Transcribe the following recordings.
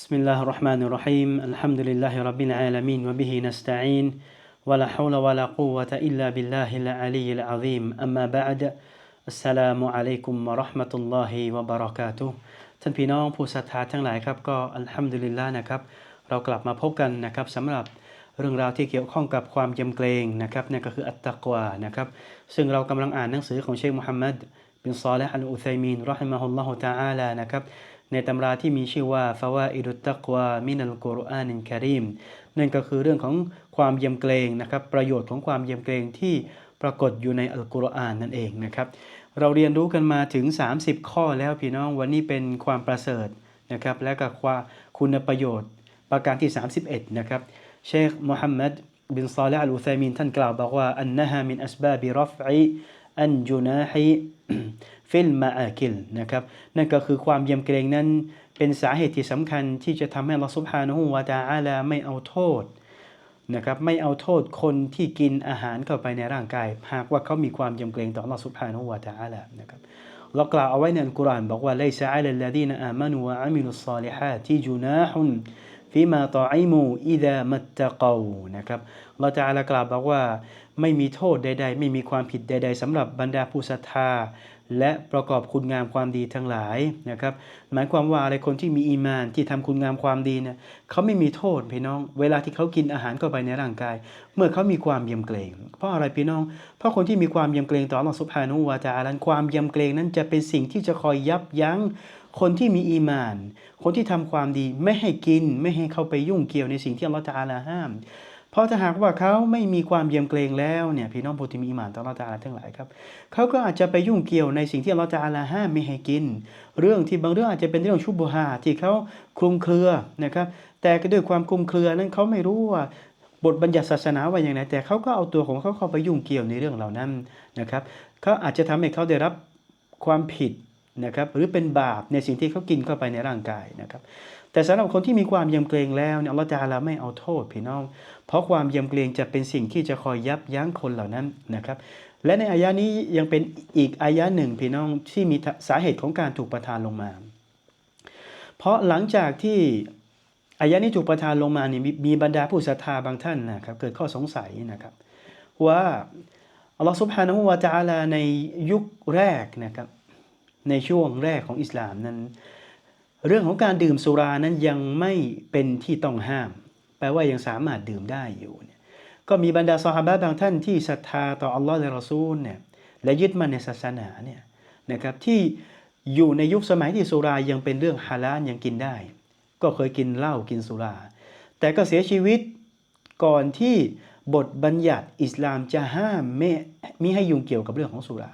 بسم الله الرحمن الرحيم الحمد لله رب العالمين وبه نستعين ولا حول ولا قوة إلا بالله العلي العظيم أما بعد السلام عليكم ورحمة الله وبركاته ท่านพี่น้องผู้ศรัทธาทั้งหลายครับก็อัลฮัมดุลิลละนะครับ เรากลับมาพบกันนะครับสำหรับเรื่องราวที่เกี่ยวข้องกับความยำเกรงนะครับนั่นก็คืออัตตะกวานะครับ ซึ่งเรากำลังอ่านหนังสือของเชคมุฮัมมัดบินซอลและอัลอุซัยมีนรอฮิมะฮุลลอฮุตะอาลานะครับ ในตำราที่มีชื่อว่าฟาวาอิดุตตักวามินัลกุรอานินคารีมนั่นก็คือเรื่องของความเยำเกรงนะครับประโยชน์ของความเยำเกรงที่ปรากฏอยู่ในอัลกุรอานนั่นเองนะครับเราเรียนรู้กันมาถึง 30 ข้อแล้วพี่น้องวันนี้เป็นความประเสริฐนะครับและก็ความคุณประโยชน์ประการที่ 31นะครับเชคมุฮัมมัดบินซาลห์อัลอุซัยมินท่านกล่าวบอกว่าอันนะฮามินอัสบาบิรฟอิอันจุนาฮิ ฟิลมาอากิลนะครับนั่นก็คือความยำเกรงนั้นเป็นสาเหตุที่สำคัญที่จะทำให้เราสุบฮานะฮูวาตาอาลาไม่เอาโทษนะครับไม่เอาโทษคนที่กินอาหารเข้าไปในร่างกาย หากว่าเขามีความยำเกรงต่อเราสุบฮานะฮูวาตาอาลานะครับเรากล่าวเอาไว้ในอัลกุรอานบอกว่าไลซะอัลลดีนอามานูวะอามิลุสซาลิฮาติจุนาฮุนฟิมาตออิมูอิดามัตตะกาวนะครับเราจะอาลากล่าวบอกว่าไม่มีโทษใด ๆ ไม่มีความผิดใด ๆสำหรับบรรดาผู้ศรัทธา และประกอบคุณงามความดีทั้งหลายนะครับ หมายความว่าอะไรคนที่มีอีมานที่ทำคุณงามความดีเนี่ยเขาไม่มีโทษพี่น้อง เวลาที่เขากินอาหารเข้าไปในร่างกาย เมื่อเขามีความเยำเกรง เพราะอะไรพี่น้อง เพราะคนที่มีความเยำเกรงต่ออัลลอฮฺสุบฮานุวาจาลันความเยำเกรงนั้นจะเป็นสิ่งที่จะคอยยับยั้งคนที่มีอีมาน คนที่ทำความดีไม่ให้กินไม่ให้เข้าไปยุ่งเกี่ยวในสิ่งที่อัลลอฮฺตะอาลาห้าม เพราะถ้าหากว่าเขาไม่มีความเยียมเกรงแล้วเนี่ยพี่น้องผู้ที่มีอิมานต่อลลอฮฺตะอาลาทั้งหลายครับเขาก็อาจจะไปยุ่งเกี่ยวในสิ่งที่ลลอฮฺตะอาลาห้ามไม่ให้กิน เรื่องที่บางเรื่องอาจจะเป็นเรื่องชุบฮาที่เขาคลุมเครือนะครับแต่ก็ด้วยความคลุมเครือนั้นเขาไม่รู้ว่าบทบัญญัติศาสนาว่าอย่างไรแต่เขาก็เอาตัวของเขาเข้าไปยุ่งเกี่ยวในเรื่องเหล่านั้นนะครับเขาอาจจะทำให้เขาได้รับความผิดนะครับหรือเป็นบาปในสิ่งที่เขากินเข้าไปในร่างกายนะครับ แต่สำหรับคนที่มีความยำเกรงแล้วเนี่ยอัลลอฮฺตะอาลาไม่เอาโทษพี่น้อง เพราะความยำเกรงจะเป็นสิ่งที่จะคอยยับยั้งคนเหล่านั้นนะครับ และในอายะนี้ยังเป็นอีกอายะหนึ่งพี่น้องที่มีสาเหตุของการถูกประทานลงมา เพราะหลังจากที่อายะนี้ถูกประทานลงมาเนี่ยมีบรรดาผู้ศรัทธาบางท่านนะครับเกิดข้อสงสัยนะครับ ว่าอัลลอฮฺซุบฮานะฮูวะตะอาลาในยุคแรกนะครับในช่วงแรกของอิสลามนั้น เรื่องของการดื่มสุรานั้นยังไม่เป็นที่ต้องห้าม แปลว่ายังสามารถดื่มได้อยู่เนี่ยก็มีบรรดาซอฮาบะบางท่านที่ศรัทธาต่ออัลลอฮ์และรอซูลเนี่ยและยึดมั่นในศาสนาเนี่ยนะครับที่อยู่ในยุคสมัยที่สุรายังเป็นเรื่องฮาลาลยังกินได้ ก็เคยกินเหล้ากินสุรา แต่ก็เสียชีวิตก่อนที่บทบัญญัติอิสลามจะห้ามไม่มิให้ยุ่งเกี่ยวกับเรื่องของสุรา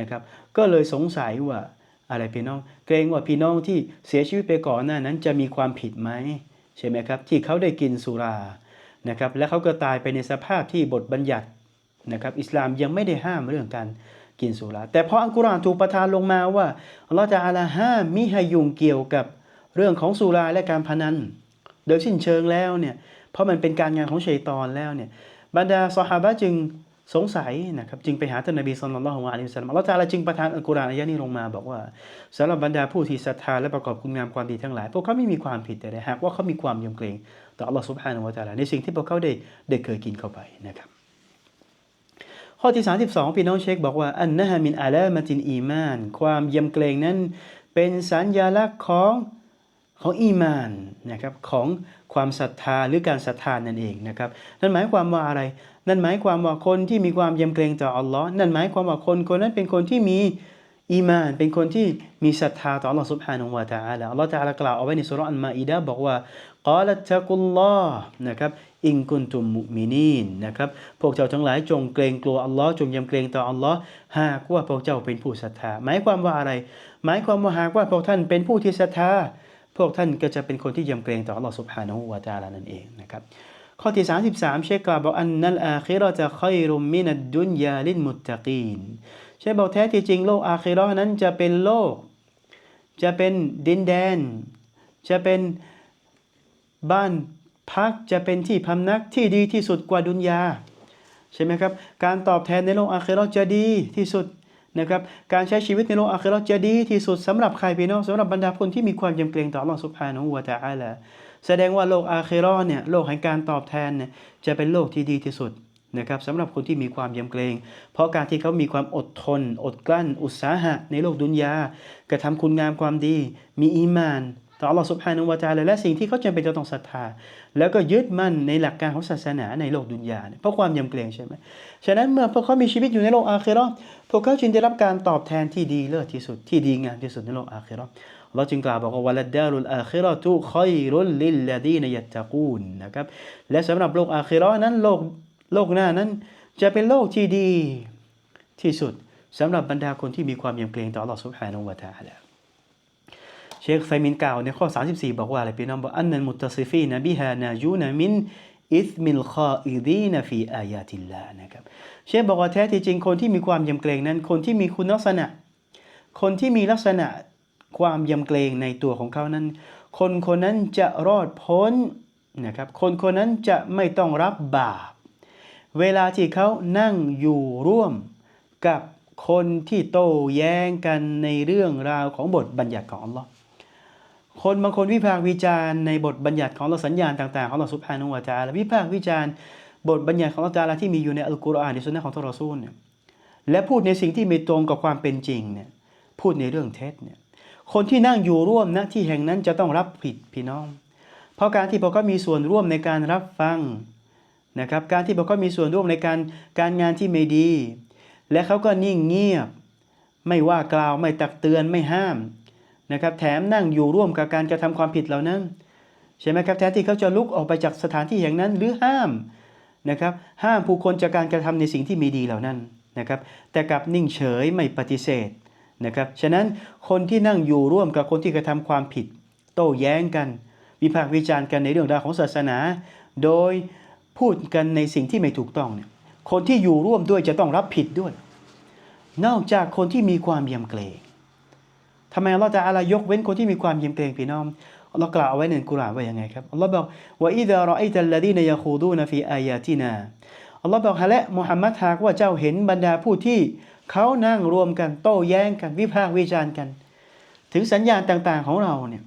นะครับ ก็เลยสงสัยว่า อะไรพี่น้อง เกรงว่าพี่น้องที่เสียชีวิตไปก่อนหน้านั้นจะมีความผิดไหมใช่ไหมครับ ที่เขาได้กินสุรานะครับ และเขาก็ตายไปในสภาพที่บทบัญญัตินะครับอิสลามยังไม่ได้ห้ามเรื่องการกินสุราแต่พออัลกุรอานถูกประทานลงมาว่าอัลลอฮฺจะอาลาห้ามมิให้ยุ่งเกี่ยวกับเรื่องของสุราและการพนัน โดยสิ้นเชิงแล้วเนี่ยเพราะมันเป็นการงานของชัยตอนแล้วเนี่ยบรรดาซอฮาบะจึง สงสัยนะครับจึงไปหาท่านนบีสุลต่านละฮ์อะลัยฮิสซาลามอัลลอฮฺตะอาลาจึงประทานอัลกุรอานอายะนี้ลงมาบอกว่าสำหรับบรรดาผู้ที่ศรัทธาและประกอบคุณงามความดีทั้งหลาย พวกเขาไม่มีความผิดแต่หากว่าเขามีความยำเกรงต่ออัลลอฮฺซุบฮานะวะตาลาในสิ่งที่พวกเขาได้ได้เคยกินเข้าไปนะครับข้อที่ 32 พี่น้องเช็คบอกว่าอันนะฮะมินอาลามะตินอีมาน ความยำเกรงนั้นเป็นสัญญลักษณ์ของของอีมานนะครับของความศรัทธาหรือการศรัทธานั่นเองนะครับนั่นหมายความว่าอะไร นั่นหมายความว่าคนที่มีความยำเกรงต่ออัลลอฮ์นั่นหมายความว่าคนคนนั้นเป็นคนที่มีอีมาน เป็นคนที่มีศรัทธาต่ออัลลอฮ์สุบฮานุวาตาอัลลอฮ์ตาลากล่าวเอาไว้ในสุรอนมาอีดะบอกว่ากาลัตะกุลลอฮ์นะครับอิงกุนตุมมุมินีนนะครับพวกเจ้าทั้งหลายจงเกรงกลัวอัลลอฮ์จงยำเกรงต่ออัลลอฮ์หากว่าพวกเจ้าเป็นผู้ศรัทธา หมายความว่าอะไร หมายความว่าหากว่าพวกท่านเป็นผู้ที่ศรัทธาพวกท่านก็จะเป็นคนที่ยำเกรงต่ออัลลอฮ์สุบฮานุวาตาลานั่นเองนะครับ ข้อที่ 33 เชคกล่าวบอกอันนัลอาคิราจะค่อยรุมมินัดดุนยาลินมุตตะกีนเชคบอกแท้ที่จริงโลกอาคิราห์นั้นจะเป็นโลก จะเป็นดินแดน จะเป็นบ้านพักจะเป็นที่พำนักที่ดีที่สุดกว่าดุนยาใช่ไหมครับ การตอบแทนในโลกอาคิราห์จะดีที่สุดนะครับ การใช้ชีวิตในโลกอาคิราห์จะดีที่สุดสำหรับใครพี่น้องสำหรับบรรดาคนที่มีความยำเกรงต่ออัลลอฮฺซุบฮานะฮูวะตะอาลา แสดงว่าโลกอาคิเราะห์เนี่ยโลกแห่งการตอบแทนเนี่ยจะเป็นโลกที่ดีที่สุดนะครับสำหรับคนที่มีความยำเกรง เพราะการที่เขามีความอดทน อดกลั้น อุตสาหะ ในโลกดุนยากระทำคุณงามความดี มีอีมานต่ออัลลอฮฺซุบฮานะฮูวาลาและสิ่งที่เขาจำเป็นจะต้องศรัทธา แล้วก็ยึดมั่นในหลักการของศาสนาในโลกดุนยาเพราะความยำเกรงใช่ไหมฉะนั้นเมื่อพวกเขามีชีวิตอยู่ในโลกอาคิราะห์พวกเขาจึงได้รับการตอบแทนที่ดีเลิศที่สุดที่ดีงามที่สุดในโลกอาคิราะห์ เราจึงกล่าวบอกว่าวะลดารุลอาคิราตุคอยรุลลิลลดีนยัตตะกูนนะครับและสำหรับโลกอาคิราะห์นั้นโลกโลกหน้านั้น จะเป็นโลกที่ดีที่สุดสำหรับบรรดาคนที่มีความยำเกรงต่ออัลลอฮฺซุบฮานะฮูวะตะอาลาเชคไซมินกล่าวในข้อ 34 บอกว่าอะไรพี่น้องบอกอันนั้นมุตซิฟีนบิฮานาจูนมินอิสมิลคาอิดีนฟีอายาติลลานะครับเชคบอกว่าแท้ที่จริงคนที่มีความยำเกรงนั้น คนที่มีคุณลักษณะ คนที่มีลักษณะ ความยำเกรงในตัวของเขานั้น คนคนนั้นจะรอดพ้นนะครับ คนคนนั้นจะไม่ต้องรับบาป เวลาที่เขานั่งอยู่ร่วมกับคนที่โต้แย้งกันในเรื่องราวของบทบัญญัติของอัลลอฮ์คนบางคนวิพากษ์วิจารณ์ในบทบัญญัติของเราสัญญาณต่างๆ ของเราสุภานุวาจาและวิพากษ์วิจารณ์บทบัญญัติของเราจาราที่มีอยู่ในอัลกุรอานในสุนนะของทรอซูลเนี่ยและพูดในสิ่งที่ไม่ตรงกับความเป็นจริงเนี่ยพูดในเรื่องเท็จเนี่ย คนที่นั่งอยู่ร่วมณที่แห่งนั้นจะต้องรับผิดพี่น้อง เพราะการที่พวกเขามีส่วนร่วมในการรับฟังนะครับ การที่พวกเขามีส่วนร่วมในการการงานที่ไม่ดี และเขาก็นิ่งเงียบ ไม่ว่ากล่าวไม่ตักเตือนไม่ห้ามนะครับแถมนั่งอยู่ร่วมกับการกระทำความผิดเหล่านั้นใช่ไหมครับแทนที่เขาจะลุกออกไปจากสถานที่อย่งนั้นหรือห้ามนะครับห้ามผู้คนจากการกระทำในสิ่งที่มีดีเหล่านั้นนะครับแต่กลับนิ่งเฉยไม่ปฏิเสธ นะครับ ฉะนั้นคนที่นั่งอยู่ร่วมกับคนที่กระทำความผิด โต้แย้งกัน วิพากษ์วิจารณ์กันในเรื่องราวของศาสนา โดยพูดกันในสิ่งที่ไม่ถูกต้องเนี่ยคนที่อยู่ร่วมด้วยจะต้องรับผิดด้วย นอกจากคนที่มีความยำเกรงทำไมอัลลอฮฺจะอาลายกเว้นคนที่มีความยำเกรงพี่น้องอัลลอฮ์กล่าวเอาไว้ในกุรอานว่ายังไงครับอัลลอฮ์บอกว่าอิดะรอไอตัลลดีนยะคูดูนฟีอายาตินาอัลลอฮ์บอกฮะและมุฮัมมัดหากว่าเจ้าเห็นบรรดาผู้ที่ เขานั่งรวมกันโต้แย้งกันวิพากษ์วิจารณ์กัน ถึงสัญญาณต่างๆของเราเนี่ย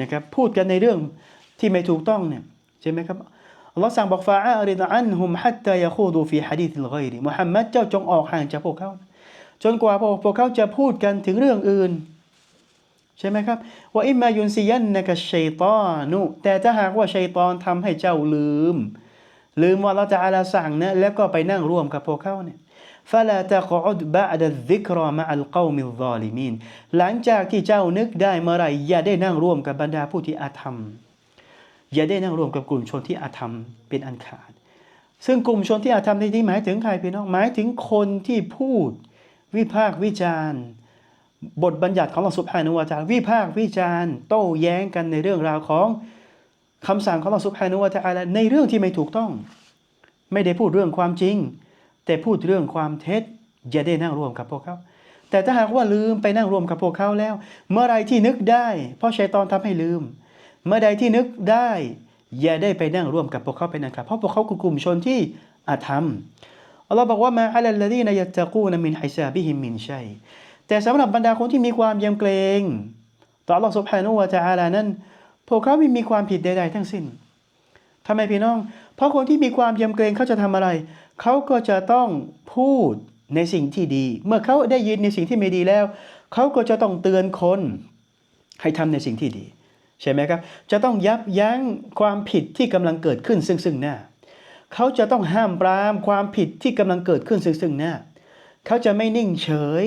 นะครับพูดกันในเรื่องที่ไม่ถูกต้องเนี่ยใช่ไหมครับอัลลอฮ์สั่งบอกฟาอาริดอันฮุมฮัตตายะคูดูฟีฮะดีษลกอยริมุฮัมมัดเจ้าจงออกห่างจากพวกเขาจนกว่าพวกเขาจะพูดกันถึงเรื่องอื่น ใช่ไหมครับว่าอิมายุนซียันนะกัชัยตอนุแต่ถ้าหากว่าชัยตอนทำให้เจ้าลืม ลืมว่าเราจะอาลาสั่งนะแล้วก็ไปนั่งร่วมกับพวกเขาเนี่ย ฟาลาตะกอดบะดัซิกรอมะอัลกอมิลซอลิมีนหลังจากที่เจ้านึกได้เมื่อไรอย่าได้นั่งร่วมกับบรรดาผู้ที่อาธรรม อย่าได้นั่งร่วมกับกลุ่มชนที่อาธรรมเป็นอันขาด ซึ่งกลุ่มชนที่อาธรรมในที่หมายถึงใครพี่น้องหมายถึงคนที่พูด วิพากษ์วิจารณ์บทบัญญัติของเราสุภานุวาจาวิพากษ์วิจารณ์โต้แย้งกันในเรื่องราวของคำสั่งของเราสุภานุวาจาในเรื่องที่ไม่ถูกต้อง ไม่ได้พูดเรื่องความจริง แต่พูดเรื่องความเท็จอย่าได้นั่งร่วมกับพวกเขา แต่ถ้าหากว่าลืมไปนั่งร่วมกับพวกเขาแล้ว เมื่อไรที่นึกได้ เพราะชัยตอนทำให้ลืม เมื่อใดที่นึกได้ อย่าได้ไปนั่งร่วมกับพวกเขาเป็นอันขาดเพราะพวกเขาคือกลุ่มชนที่อาธรรมอัลลอฮ์บอกว่ามาอัลลดีนยัตตะกูนมินไฮซาบิฮิมินชัยแต่สำหรับบรรดาคนที่มีความยำเกรง ต่ออัลลอฮ์สุบฮานุวะจะอาลานั้น พวกเขาไม่มีความผิดใดๆทั้งสิ้นทำไมพี่น้อง เพราะคนที่มีความยำเกรงเขาจะทำอะไร เขาก็จะต้องพูดในสิ่งที่ดี เมื่อเขาได้ยินในสิ่งที่ไม่ดีแล้ว เขาก็จะต้องเตือนคนให้ทำในสิ่งที่ดี ใช่ไหมครับ จะต้องยับยั้งความผิดที่กำลังเกิดขึ้นซึ่งซึ่งหน้า เขาจะต้องห้ามปรามความผิดที่กำลังเกิดขึ้นซึ่งซึ่งหน้า เขาจะไม่นิ่งเฉย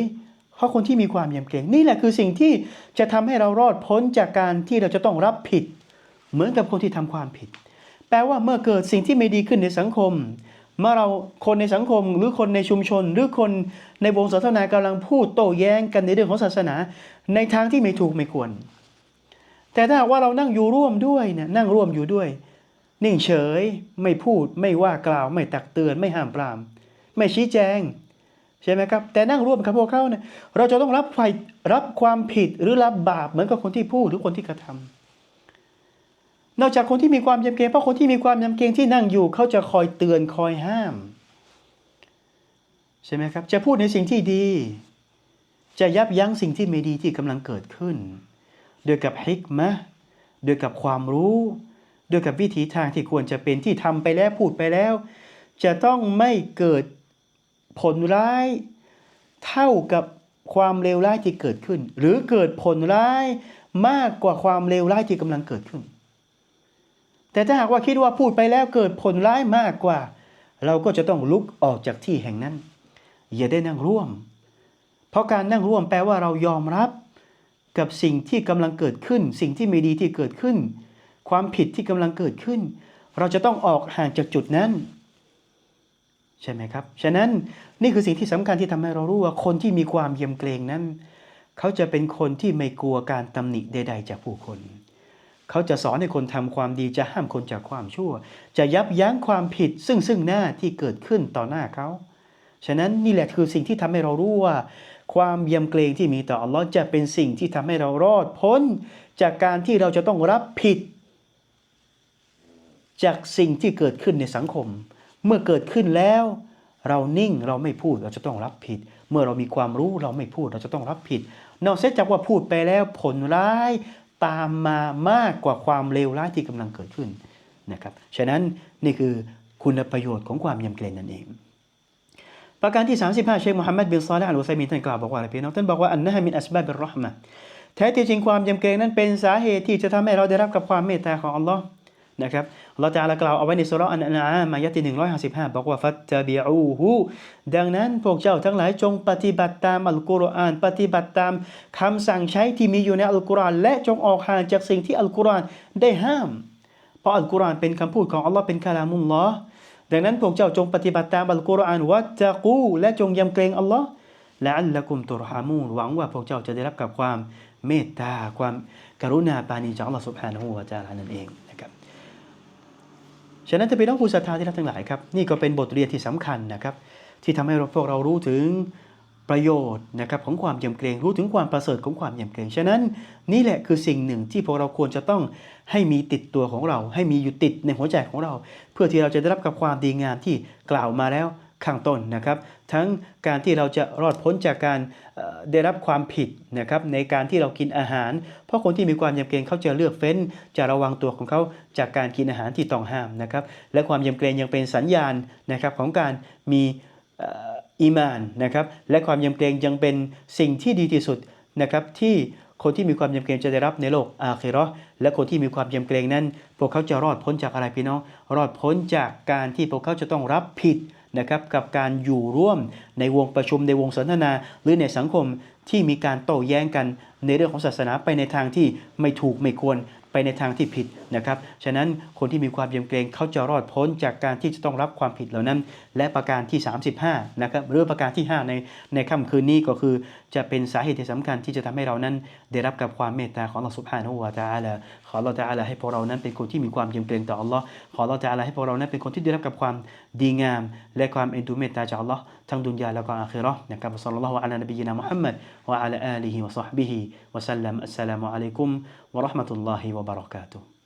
เพราะคนที่มีความยำเกรงนี่แหละคือสิ่งที่จะทำให้เรารอดพ้นจากการที่เราจะต้องรับผิด เหมือนกับคนที่ทำความผิด แปลว่าเมื่อเกิดสิ่งที่ไม่ดีขึ้นในสังคม เมื่อเราคนในสังคมหรือคนในชุมชน หรือคนในวงสนทนากำลังพูดโต้แย้งกันในเรื่องของศาสนา ในทางที่ไม่ถูกไม่ควร แต่ถ้าว่าเรานั่งอยู่ร่วมด้วยเนี่ยนั่งร่วมอยู่ด้วย นิ่งเฉยไม่พูดไม่ว่ากล่าว ไม่ตักเตือนไม่ห้ามปราม ไม่ชี้แจงใช่ไหมครับ แต่นั่งร่วมกับพวกเขาเนี่ยเราจะต้องรับไฟรับความผิดหรือรับบาปเหมือนกับคนที่พูดหรือคนที่กระทำ นอกจากคนที่มีความยำเกรงเพราะคนที่มีความยำเกรงที่นั่งอยู่เขาจะคอยเตือนคอยห้าม ใช่ไหมครับ จะพูดในสิ่งที่ดี จะยับยั้งสิ่งที่ไม่ดีที่กำลังเกิดขึ้นด้วยกับฮิกมะด้วยกับความรู้ด้วยกับวิถีทางที่ควรจะเป็นที่ทำไปแล้วพูดไปแล้ว จะต้องไม่เกิดผลร้าย เท่ากับความเลวร้ายที่เกิดขึ้น หรือเกิดผลร้ายมากกว่าความเลวร้ายที่กำลังเกิดขึ้น แต่ถ้าหากว่าคิดว่าพูดไปแล้วเกิดผลร้ายมากกว่า เราก็จะต้องลุกออกจากที่แห่งนั้น อย่าได้นั่งร่วม เพราะการนั่งร่วมแปลว่าเรายอมรับ กับสิ่งที่กำลังเกิดขึ้น สิ่งที่ไม่ดีที่เกิดขึ้น ความผิดที่กำลังเกิดขึ้น เราจะต้องออกห่างจากจุดนั้น ใช่ไหมครับ ฉะนั้นนี่คือสิ่งที่สำคัญที่ทำให้เรารู้ว่าคนที่มีความเยี่ยมเกรงนั้น เขาจะเป็นคนที่ไม่กลัวการตำหนิใด ๆ จากผู้คน เขาจะสอนให้คนทำความดีจะห้ามคนจากความชั่ว จะยับยั้งความผิดซึ่งซึ่งหน้าที่เกิดขึ้นต่อหน้าเขา ฉะนั้นนี่แหละคือสิ่งที่ทำให้เรารู้ว่า ความเยียมเกรงที่มีต่ออัลลอฮ์จะเป็นสิ่งที่ทำให้เรารอดพ้น จากการที่เราจะต้องรับผิด จากสิ่งที่เกิดขึ้นในสังคม เมื่อเกิดขึ้นแล้ว เรานิ่งเราไม่พูดเราจะต้องรับผิด เมื่อเรามีความรู้เราไม่พูดเราจะต้องรับผิดนอกเสียจากว่าพูดไปแล้วผลร้าย ตามมามากกว่าความเลวร้ายที่กำลังเกิดขึ้นนะครับฉะนั้นนี่คือคุณประโยชน์ของความยำเกรงนั่นเอง ประการที่ 35 เชคมุฮัมมัดบินซาลและอัลอุซัยมินท่านกล่าวบอกว่าอะไรพี่น้องท่านบอกว่าอันนะฮ์มินอัสบาบิรรอห์มะแท้ที่จริงความยำเกรงนั้นเป็นสาเหตุที่จะทำให้เราได้รับกับความเมตตาของอัลลอฮ์ นะครับเราจะละกล่าวเอาไว้ในสุรอันอามายะที่งร้อยห้าสิบห้าบอกว่าฟัตจตบิอูฮูดังนั้นพวกเจ้าทั้งหลายจงปฏิบัติตามอัลกุรอานปฏิบัติตามคำสั่งใช้ที่มีอยู่ในอัลกุรอานและจงออกห่างจากสิ่งที่อัลกุรอานได้ห้าม เพราะอัลกุรอานเป็นคำพูดของอัลลอฮ์เป็นคาลามุลลอฮ์ดังนั้นพวกเจ้าจงปฏิบัติตามอัลกุรอานวัตตะกูและจงยำเกรงอัลลอฮ์และอัลละกุมตุรฮามูหวังว่าพวกเจ้าจะได้รับกับความเมตตาความกรุณาปานีจากอัลลอฮ์สุบฮานหัวะจาลานั่นเอง ฉะนั้นจะเป็นน้องผู้ศรัทธาที่รักทั้งหลายครับนี่ก็เป็นบทเรียนที่สำคัญนะครับที่ทำให้พวกเรารู้ถึงประโยชน์นะครับของความยำเกรงรู้ถึงความประเสริฐของความยำเกรงฉะนั้นนี่แหละคือสิ่งหนึ่งที่พวกเราควรจะต้องให้มีติดตัวของเรา ให้มีอยู่ติดในหัวใจของเรา เพื่อที่เราจะได้รับกับความดีงามที่กล่าวมาแล้ว ข้างต้นนะครับ ทั้งการที่เราจะรอดพ้นจากการได้รับความผิดนะครับในการที่เรากินอาหาร เพราะคนที่มีความยำเกรงเขาจะเลือกเฟ้น จะระวังตัวของเขาจากการกินอาหารที่ต้องห้ามนะครับและความยำเกรงยังเป็นสัญญาณนะครับของการมีอีมานนะครับและความยำเกรงยังเป็นสิ่งที่ดีที่สุดนะครับที่คนที่มีความยำเกรงจะได้รับในโลกอาคิรอและคนที่มีความยำเกรงนั้น พวกเขาจะรอดพ้นจากอะไรพี่น้อง รอดพ้นจากการที่พวกเขาจะต้องรับผิด นะครับกับการอยู่ร่วมในวงประชุมในวงสนทนา หรือในสังคมที่มีการโต้แย้งกันในเรื่องของศาสนาไปในทางที่ไม่ถูกไม่ควร ไปในทางที่ผิดนะครับ ฉะนั้นคนที่มีความยำเกรงเขาจะรอดพ้นจากการที่จะต้องรับความผิดเหล่านั้น และประการที่ 35นะครับหรือประการที่ 5 ในในค่ำคืนนี้ก็คือ จะเป็นสาเหตุที่สำคัญที่จะทำให้เรานั้น ได้รับกับความเมตตาของอัลลอฮฺสุบฮานะฮูวาตาลาขออัลลอฮฺตาลาให้พวกเรานั้นเป็นคนที่มีความยำเกรงต่ออัลลอฮ์ขออัลลอฮฺตาลาให้พวกเรานั้นเป็นคนที่ได้รับกับความดีงาม และความเอ็นดูเมตตาจากอัลลอฮ์ทั้งดุนยาและก็อาคิราะห์นะครับสัลลัลลอฮุอะลัยนบีนะมุฮัมมัดวะอะลาอาลีฮิวะซอฮบิฮิวะสัลลัมอัสสลามุอะลัยกุมวะเราะห์มะตุลลอฮิวะบะเราะกาตุฮ์ ورحمة الله وبركاته.